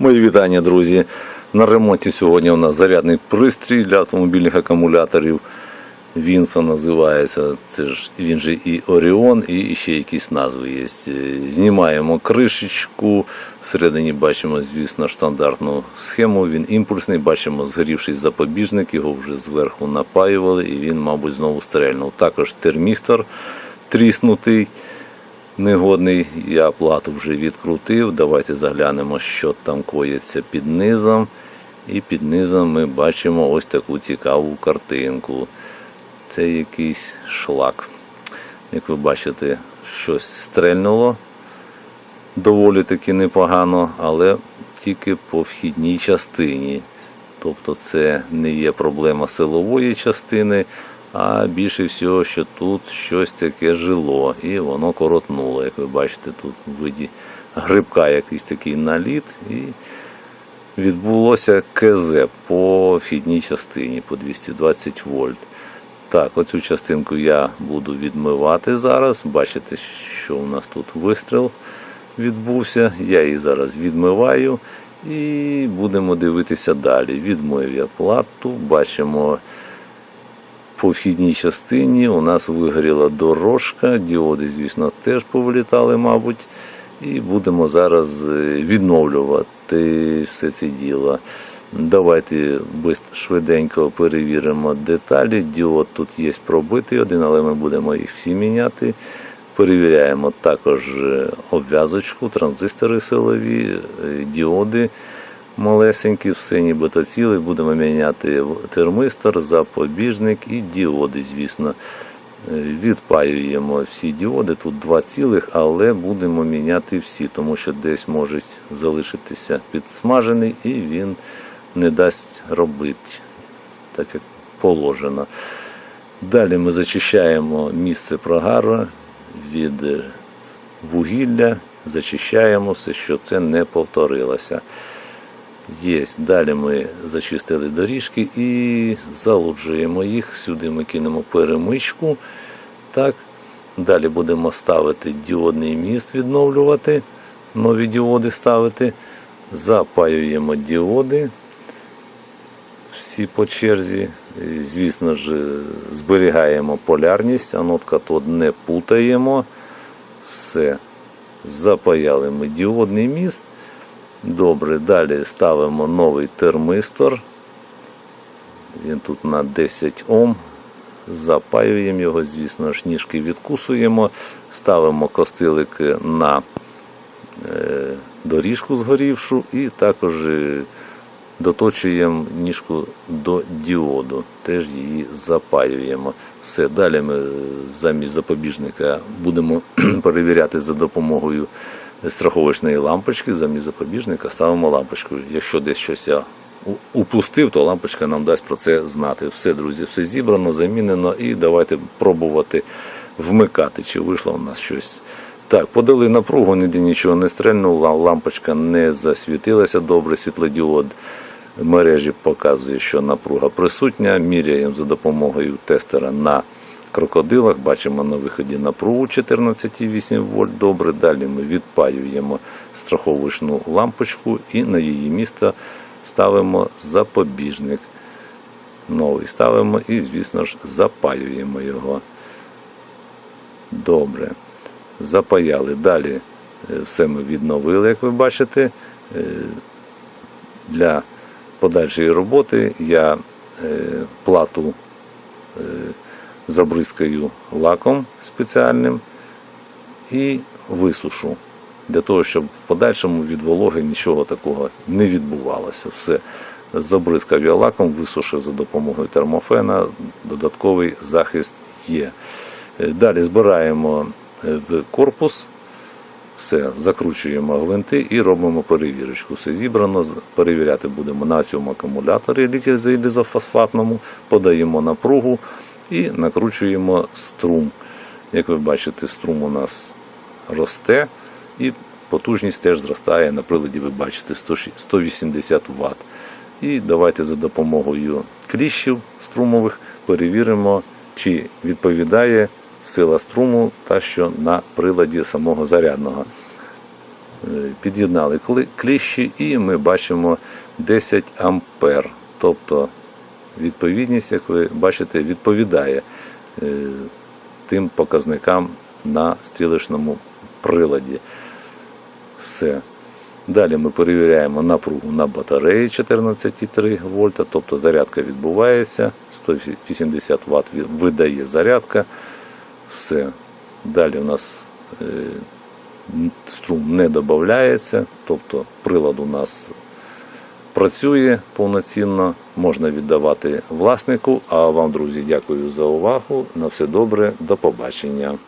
Мої вітання, друзі. На ремонті сьогодні у нас зарядний пристрій для автомобільних акумуляторів. Вінсо називається. Це ж він же і Оріон, і ще якісь назви є. Е, Знімаємо кришечку. Всередині бачимо, звісно, стандартну схему. Він імпульсний. Бачимо згорівший запобіжник, його вже зверху напаювали, і він, мабуть, знову стрельнув. Також термістор тріснутий негодний. Я плату вже відкрутив. Давайте заглянемо, що там коїться під низом. І під низом ми бачимо ось таку цікаву картинку. Це якийсь шлак. Як ви бачите, щось стрельнуло доволі таки непогано, але тільки по вхідній частині. Тобто це не є проблема силової частини, а більше всього, що тут щось таке жило і воно коротнуло. Як ви бачите, тут в виді грибка якийсь такий наліт. І відбулося КЗ по вхідній частині по 220 вольт. Так, оцю частинку я буду відмивати зараз. Бачите, що у нас тут вистріл відбувся. Я її зараз відмиваю і будемо дивитися далі. Відмив я плату, бачимо по вхідній частині у нас вигоріла дорожка, діоди, звісно, теж повилітали, мабуть. І будемо зараз е, відновлювати все це діло. Давайте швиденько перевіримо деталі. Діод тут є пробитий один, але ми будемо їх всі міняти. Перевіряємо також е, обв'язочку, транзистори силові, е, діоди малесенькі, все нібито ціле. Будемо міняти термистор, запобіжник і діоди, звісно. Е, Відпаюємо всі діоди, тут два цілих, але будемо міняти всі, тому що десь може залишитися підсмажений і він не дасть робити, так як положено. Далі ми зачищаємо місце прогару від вугілля, зачищаємо все, щоб це не повторилося. Є. Далі ми зачистили доріжки і залуджуємо їх. Сюди ми кинемо перемичку. Так. Далі будемо ставити діодний міст, відновлювати, нові діоди ставити. Запаюємо діоди всі по черзі. Звісно ж, зберігаємо полярність, анод катод не путаємо. Все. Запаяли ми діодний міст. Добре, далі ставимо новий термистор. Він тут на 10 Ом. Запаюємо його, звісно ж, ніжки відкусуємо, ставимо костилик на е, доріжку згорівшу і також е, доточуємо ніжку до діоду, теж її запаюємо. Все, далі ми замість запобіжника будемо перевіряти за допомогою страховочної лампочки, замість запобіжника ставимо лампочку. Якщо десь щось я упустив, то лампочка нам дасть про це знати. Все, друзі, все зібрано, замінено і давайте пробувати вмикати, чи вийшло у нас щось. Так, подали напругу, ніде нічого не стрельнуло, лампочка не засвітилася добре, світлодіод мережі показує, що напруга присутня. Міряємо за допомогою тестера на крокодилах. Бачимо на виході напругу 14,8 вольт. Добре. Далі ми відпаюємо страховочну лампочку і на її місце ставимо запобіжник. Новий ставимо і, звісно ж, запаюємо його. Добре. Запаяли. Далі е, все ми відновили, як ви бачите. Е, Для подальшої роботи я е, плату забризкаю лаком спеціальним і висушу. Для того, щоб в подальшому від вологи нічого такого не відбувалося. Все забризкав я лаком, висушив за допомогою термофена, додатковий захист є. Е, Далі збираємо е, в корпус, все, закручуємо гвинти і робимо перевірочку. Все зібрано. Перевіряти будемо на цьому акумуляторі літій-залізофосфатному, подаємо напругу і накручуємо струм. Як ви бачите, струм у нас росте і потужність теж зростає. На приладі ви бачите 180 Вт. І давайте за допомогою кліщів струмових перевіримо, чи відповідає сила струму та що на приладі самого зарядного. Е, Під'єднали кліщі і ми бачимо 10 ампер. Тобто відповідність, як ви бачите, відповідає е, тим показникам на стрілочному приладі. Все. Далі ми перевіряємо напругу на батареї 14,3 вольта, тобто зарядка відбувається, 180 Вт видає зарядка. Все. Далі у нас е, струм не додається, тобто прилад у нас працює повноцінно, можна віддавати власнику. А вам, друзі, дякую за увагу. На все добре, до побачення.